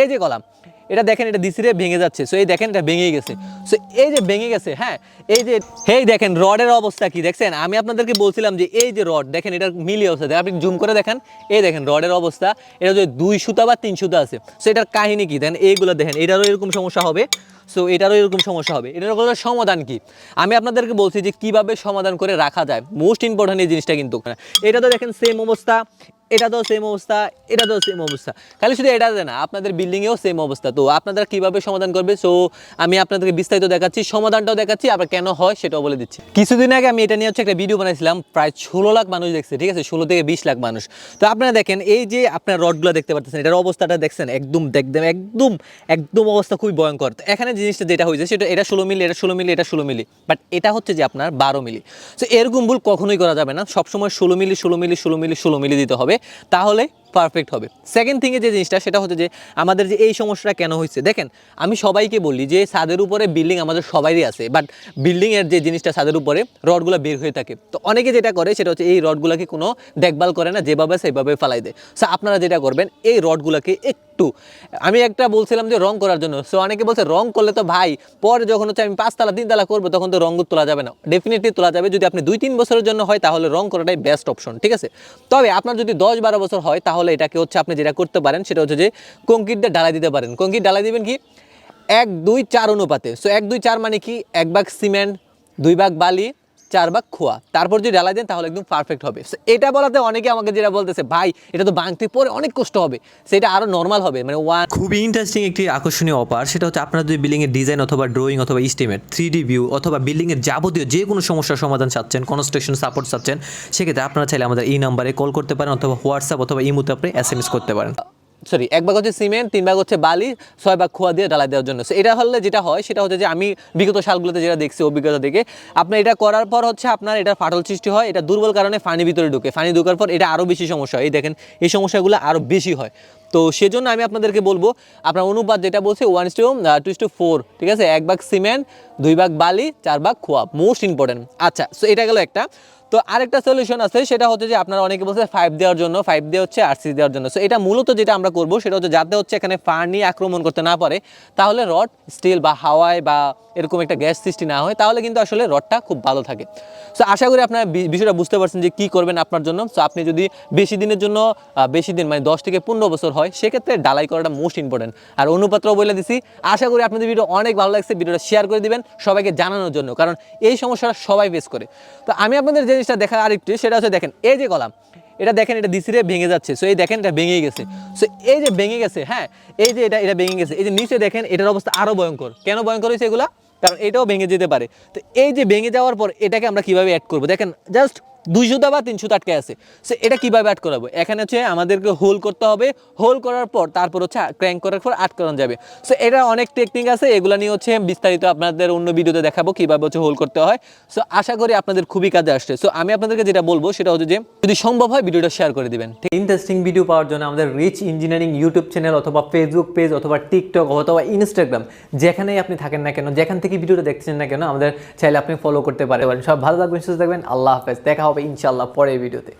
এই যে কলাম, এটা দেখেন, এটা দিসিরে ভেঙে যাচ্ছে। সো এই দেখেন, এটা ভেঙে গেছে। সো এই যে ভেঙে গেছে হ্যাঁ এই যে এই দেখেন, রডের অবস্থা কি? দেখছেন, আমি আপনাদেরকে বলছিলাম যে এই যে রড, দেখেন, এটার মিলিয়ে অবস্থা। আপনি জুম করে দেখেন, এই দেখেন, রডের অবস্থা, এটা যে দুই সুতা বা তিন সুতা আছে। সো এটার কাহিনী কি? দেখেন, এইগুলো দেখেন, এটারও এরকম সমস্যা হবে। সো এটারও এরকম সমস্যা হবে। এটার কোনো সমাধান কি? আমি আপনাদেরকে বলছি যে কীভাবে সমাধান করে রাখা যায়। মোস্ট ইম্পর্টেন্ট এই জিনিসটা কিন্তু। এটা তো দেখেন সেম অবস্থা। এটা তো সেম অবস্থা, এটা তো সেম অবস্থা। খালি শুধু এটাতে না, আপনাদের বিল্ডিংয়েও সেম অবস্থা। তো আপনারা কীভাবে সমাধান করবে? সো আমি আপনাদেরকে বিস্তারিত দেখাচ্ছি, সমাধানটাও দেখাচ্ছি, আবার কেন হয় সেটাও বলে দিচ্ছি। কিছুদিন আগে আমি এটা নিয়ে হচ্ছে একটা ভিডিও বানাইছিলাম, প্রায় ষোলো লাখ মানুষ দেখছে, ঠিক আছে? ষোলো থেকে বিশ লাখ মানুষ। তো আপনারা দেখেন, এই যে আপনার রডগুলো দেখতে পাচ্ছেন এটার অবস্থাটা দেখছেন, একদম দেখবেন, একদম একদম অবস্থা খুবই ভয়ঙ্কর। এখানে জিনিসটা যেটা হয়েছে, সেটা এটা ষোলো মিলি, এটা ষোলো মিলি, এটা ষোলো মিলি। বাট এটা হচ্ছে যে আপনার বারো মিলি। সো এরকম ভুল কখনোই করা যাবে না। সবসময় ষোলো মিলি ষোলো মিলি ষোলো মিলি ষোলো মিলি দিতে হবে। তাহলে পারফেক্ট হবে। সেকেন্ড থিংয়ে যে জিনিসটা, সেটা হচ্ছে যে আমাদের যে এই সমস্যাটা কেন হয়েছে, দেখেন, আমি সবাইকে বলি যে ছাদের উপরে বিল্ডিং আমাদের সবাইই আছে বাট বিল্ডিংয়ের যে জিনিসটা ছাদের উপরে, রডগুলো বের হয়ে থাকে। তো অনেকে যেটা করে, সেটা হচ্ছে এই রডগুলোকে কোনো দেখভাল করে না, যেভাবে সেইভাবে ফেলাই দেয়। সো আপনারা যেটা করবেন, এই রডগুলোকে একটু আমি একটা বলছিলাম যে রং করার জন্য। সো অনেকে বলছে, রং করলে তো ভাই, পরে যখন হচ্ছে আমি পাঁচতলা, তিনতলা করব, তখন তো রঙ তোলা যাবে না। ডেফিনেটলি তোলা যাবে। যদি আপনি দুই, তিন বছরের জন্য হয়, তাহলে রং করাটাই বেস্ট অপশন ঠিক আছে? তবে আপনার যদি দশ, বারো বছর হয়, তাহলে এটাকে হচ্ছে আপনি যেটা করতে পারেন, সেটা হচ্ছে যে দিয়ে ঢালাই দিতে পারেন। কংক্রিট ঢালাই দিবেন কি? এক, দুই, চার অনুপাতে। সো এক, দুই, চার মানে কি? এক ভাগ সিমেন্ট দুই ভাগ বালি চার ভাগ খোয়া। তারপর যদি ঢালাই দেন তাহলে একদম পারফেক্ট হবে। এটা বলাতে অনেকে আমাকে যেটা বলতেছে, ভাই, এটা তো ভাঙতে পরে অনেক কষ্ট হবে। সেটা আরও নর্মাল হবে। মানে ওয়ান খুবই ইন্টারেস্টিং একটি আকর্ষণীয় অপার সেটা হচ্ছে আপনারা যদি বিল্ডিংয়ের ডিজাইন অথবা ড্রয়িং অথবা ইস্টিমেট থ্রি ডি ভিউ অথবা বিল্ডিংয়ের যাবতীয় যে কোনো সমস্যার সমাধান চাচ্ছেন কনস্ট্রাকশন সাপোর্ট চাচ্ছেন, সেক্ষেত্রে আপনারা চাইলে আমাদের এই নাম্বারে কল করতে পারেন অথবা হোয়াটসঅ্যাপ অথবা ইমুতে আপনি এস করতে পারেন। সরি এক ভাগ হচ্ছে সিমেন্ট, তিন ভাগ হচ্ছে বালি, ছয় ভাগ খোয়া দিয়ে ঢালাই দেওয়ার জন্য। এটা হলে যেটা হয়, সেটা হচ্ছে যে আমি বিগত সালগুলোতে যেটা দেখছি, অভিজ্ঞতা থেকে আপনার এটা করার পর হচ্ছে আপনার এটা ফাটল সৃষ্টি হয়, এটা দুর্বল কারণে ফানি ভিতরে ঢুকে। ফানি ঢোকার পর এটা আরও বেশি সমস্যা হয়। এই দেখেন, এই সমস্যাগুলো আরও বেশি হয়। তো সেজন্য আমি আপনাদেরকে বলব, আপনার অনুপাত যেটা বলছে one two two two four ঠিক আছে? এক ভাগ সিমেন্ট, দুই ভাগ বালি, চার ভাগ খোয়া মোস্ট ইম্পর্টেন্ট আচ্ছা সো এটা গেল একটা। তো আরেকটা সলিউশন আছে, সেটা হচ্ছে যে আপনারা অনেকে বলছে ফাইভ দেওয়ার জন্য ফাইভ দিয়ে হচ্ছে আরসি দেওয়ার জন্য। সো এটা মূলত যেটা আমরা করব, সেটা হচ্ছে যাতে হচ্ছে এখানে ফানি আক্রমণ করতে না পারে, তাহলে রড স্টিল বা হাওয়ায় বা এরকম একটা গ্যাস সৃষ্টি না হয়, তাহলে কিন্তু আসলে রডটা খুব ভালো থাকে। সো আশা করি আপনারা বিষয়টা বুঝতে পারছেন যে কী করবেন আপনার জন্য। সো আপনি যদি বেশি দিনের জন্য বেশি দিন মানে দশ থেকে পনেরো বছর হয়, সেক্ষেত্রে ডালাই করাটা মোস্ট ইম্পর্টেন্ট আর অনুপাত্র বলে দিছি। আশা করি আপনাদের ভিডিও অনেক ভালো লাগছে, ভিডিওটা শেয়ার করে দিবেন সবাইকে জানানোর জন্য, কারণ এই সমস্যাটা সবাই ফেস করে। তো আমি আপনাদের যে জিনিসটা দেখার আরেকটি, সেটা হচ্ছে দেখেন, এই যে কলাম, এটা দেখেন, এটা দিশিরে ভেঙে যাচ্ছে। সো এই দেখেন, এটা ভেঙে গেছে। সো এই যে ভেঙে গেছে হ্যাঁ এই যে এটা এটা ভেঙে গেছে। এই যে নিচে দেখেন, এটার অবস্থা আরও ভয়ঙ্কর। কেন ভয়ঙ্কর হয়েছে এগুলা? কারণ এটাও ভেঙে যেতে পারে। তো এই যে ভেঙে যাওয়ার পর এটাকে আমরা কীভাবে অ্যাড করব? দেখেন জাস্ট দুই সুতা বা তিন সুতা আটকে আছে। সো এটা কীভাবে অ্যাড করাবো? এখানে হচ্ছে আমাদেরকে হোল করতে হবে। হোল করার পর তারপর হচ্ছে ক্র্যাঙ্ক করার পর আটকানো যাবে। সো এটা অনেক টেকনিক আছে। এগুলো নিয়ে হচ্ছে বিস্তারিত আপনাদের অন্য ভিডিওতে দেখাবো কীভাবে হচ্ছে হোল করতে হয়। সো আশা করি আপনাদের খুবই কাজে আসছে। সো আমি আপনাদেরকে যেটা বলব সেটা হচ্ছে যে যদি সম্ভব হয় ভিডিওটা শেয়ার করে দিবেন। ইন্টারেস্টিং ভিডিও পাওয়ার জন্য আমাদের রিচ ইঞ্জিনিয়ারিং ইউটিউব চ্যানেল অথবা ফেসবুক পেজ অথবা টিকটক অথবা ইনস্টাগ্রাম যেখানেই আপনি থাকেন না কেন, যেখান থেকে ভিডিওটা দেখছেন না কেন, আমাদের চাইলে আপনি ফলো করতে পারেন সব ভালো থাকবেন, সুস্থ থাকবেন। আল্লাহ হাফেজ। দেখা হবে ইনশাল্লাহ পরের ভিডিওতে।